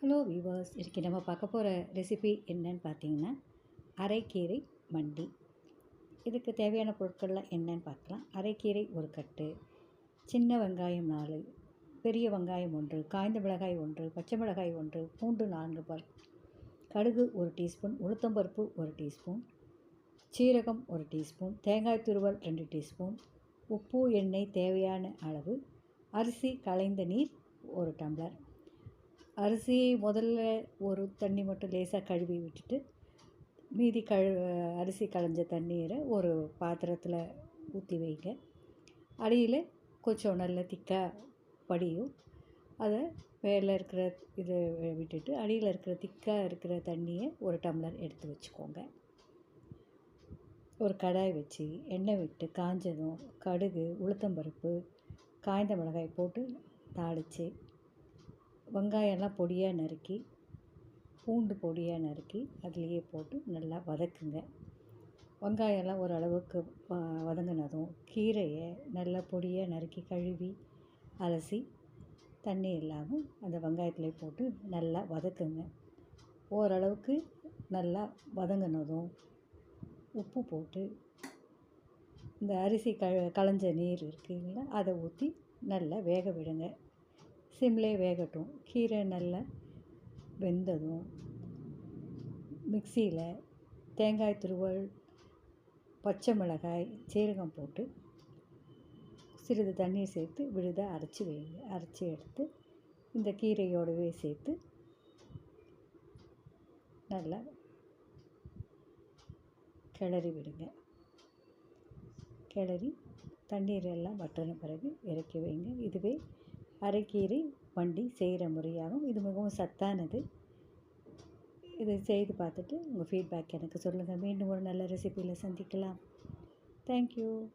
Hello viewers இன்றைக்கி நம்ம பார்க்க போகிற ரெசிபி என்னன்னு பார்த்தீங்கன்னா அரைக்கீரை மண்டி. இதுக்கு தேவையான பொருட்கள்லாம் என்னன்னு பார்க்கலாம். அரைக்கீரை ஒரு கட்டு சின்ன வெங்காயம் நாலு பெரிய வெங்காயம் ஒன்று காய்ந்த மிளகாய் ஒன்று பச்சை மிளகாய் ஒன்று பூண்டு நான்கு பல் கடுகு ஒரு டீஸ்பூன் உளுத்தம்பருப்பு ஒரு டீஸ்பூன் சீரகம் ஒரு டீஸ்பூன் தேங்காய் துருவல் ரெண்டு டீஸ்பூன் உப்பு எண்ணெய் தேவையான அளவு அரிசி களைந்த நீர் ஒரு டம்ளர். அரிசியை முதல்ல ஒரு தண்ணி மட்டும் லேசாக கழுவி விட்டுட்டு மீதி கழு அரிசி களைஞ்ச தண்ணீரை ஒரு பாத்திரத்தில் ஊற்றி வைங்க. அடியில் கொஞ்சம் நல்ல திக்காக படியும். அதை மேலே இருக்கிற இதை விட்டுட்டு அடியில் இருக்கிற திக்காக இருக்கிற தண்ணியை ஒரு டம்ளர் எடுத்து வச்சுக்கோங்க. ஒரு கடாய் வச்சு எண்ணெய் விட்டு காஞ்சதும் கடுகு உளுத்தம்பருப்பு காய்ந்த மிளகாய் போட்டு தாளித்து வெங்காயம்லாம் பொடியாக நறுக்கி பூண்டு பொடியாக நறுக்கி அதுலேயே போட்டு நல்லா வதக்குங்க. வெங்காயம்லாம் ஓரளவுக்கு வதங்கினதும் கீரையை நல்லா பொடியாக நறுக்கி கழுவி அலசி தண்ணி இல்லாமல் அந்த வெங்காயத்துலேயே போட்டு நல்லா வதக்குங்க. ஓரளவுக்கு நல்லா வதங்கினதும் உப்பு போட்டு இந்த அரிசி க களைஞ்ச நீர் இருக்குங்களா அதை ஊற்றி நல்லா வேக விடுங்க. சிம்லே வேகட்டும். கீரை நல்லா வெந்ததும் மிக்சியில் தேங்காய் துருவல் பச்சை மிளகாய் சீரகம் போட்டு சிறிது தண்ணியை சேர்த்து விழுதாக அரைச்சி வைங்க அரைச்சி எடுத்து இந்த கீரையோடவே சேர்த்து நல்லா கிளறி விடுங்க. கிளறி தண்ணீர் எல்லாம் வற்றின பிறகு இறக்கி வைங்க. இதுவே அரைக்கீரை வண்டி செய்கிற முறையாகும் இது மிகவும் சத்தானது. இதை செய்து பார்த்துட்டு உங்கள் ஃபீட்பேக் எனக்கு சொல்லுங்கள். மீண்டும் ஒரு நல்ல ரெசிபியில் சந்திக்கலாம். தேங்க்யூ